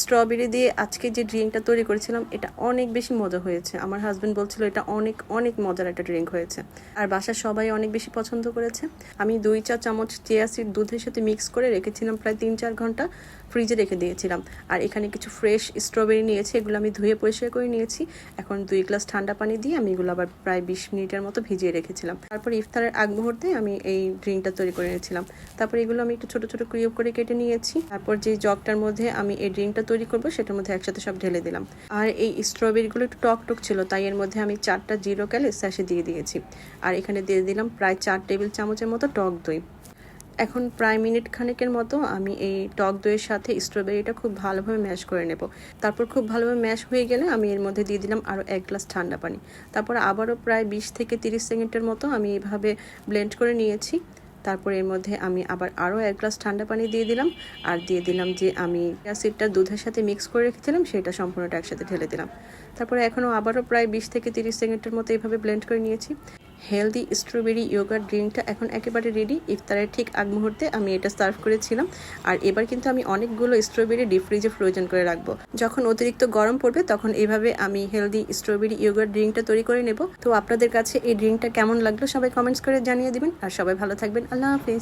Strawberry দিয়ে আজকে যে ড্রিঙ্কটা তৈরি করেছিলাম, এটা অনেক বেশি মজা হয়েছে। আমার হাজব্যান্ড বলছিল, এটা অনেক অনেক মজার একটা ড্রিঙ্ক হয়েছে। আর বাসার সবাই অনেক বেশি পছন্দ করেছে। আমি দুই চা চামচ চিয়াসিড দুধের সাথে মিক্স করে রেখেছিলাম প্রায় তিন চার ঘণ্টা ফ্রিজে রেখে দিয়েছিলাম। আর এখানে কিছু ফ্রেশ স্ট্রবেরি নিয়েছি, এগুলো আমি ধুয়ে পরিষ্কার করে নিয়েছি। এখন দুই গ্লাস ঠান্ডা পানি দিয়ে আমি এগুলো আবার প্রায় বিশ মিনিটের মতো ভিজিয়ে রেখেছিলাম। তারপর ইফতারের আগ মুহূর্তে আমি এই ড্রিঙ্কটা তৈরি করে নিয়েছিলাম। তারপর এগুলো আমি একটু ছোট ছোট কিউব করে কেটে নিয়েছি। তারপর যে জগটার মধ্যে আমি এই ড্রিঙ্কটা তৈরি করব, সেটার মধ্যে একসাথে সব ঢেলে দিলাম। আর এই স্ট্রবেরিগুলো একটু টক টক ছিল, তাই এর মধ্যে আমি চারটা জিরো ক্যালে স্যাশে দিয়ে দিয়েছি। আর এখানে দিয়ে দিলাম প্রায় চার টেবিল চামচের মতো টক দই। এখন প্রায় মিনিট খানেকের মতো আমি এই টক দইয়ের সাথে স্ট্রবেরিটা খুব ভালোভাবে ম্যাশ করে নেব। তারপর খুব ভালোভাবে ম্যাশ হয়ে গেলে আমি এর মধ্যে দিয়ে দিলাম আরও এক গ্লাস ঠান্ডা পানি। তারপর আবারও প্রায় বিশ থেকে তিরিশ সেকেন্ডের মতো আমি এইভাবে ব্লেন্ড করে নিয়েছি। তারপর এর মধ্যে আমি আবার আরও এক গ্লাস ঠান্ডা পানি দিয়ে দিলাম আর দিয়ে দিলাম যে আমি অ্যাসিডটা দুধের সাথে মিক্স করে রেখেছিলাম, সেটা সম্পূর্ণটা একসাথে ঢেলে দিলাম। তারপরে এখনও আবারও প্রায় বিশ থেকে তিরিশ সেকেন্ডের মতো এইভাবে ব্লেন্ড করে নিয়েছি। হেলদি স্ট্রবেরি ইয়োগার ড্রিঙ্কটা এখন একেবারে রেডি ইফতারের ঠিক আগ মুহূর্তে আমি এটা সার্ভ করেছিলাম। আর এবার কিন্তু আমি অনেকগুলো স্ট্রবেরি ডিপ ফ্রিজে ফ্রোজেন করে রাখব। যখন অতিরিক্ত গরম পড়বে, তখন এইভাবে আমি হেলদি স্ট্রবেরি ইয়োগার ড্রিঙ্কটা তৈরি করে নেব। তো আপনাদের কাছে এই ড্রিঙ্কটা কেমন লাগল সবাই কমেন্টস করে জানিয়ে দিবেন। আর সবাই ভালো থাকবেন। আল্লাহ হাফিজ।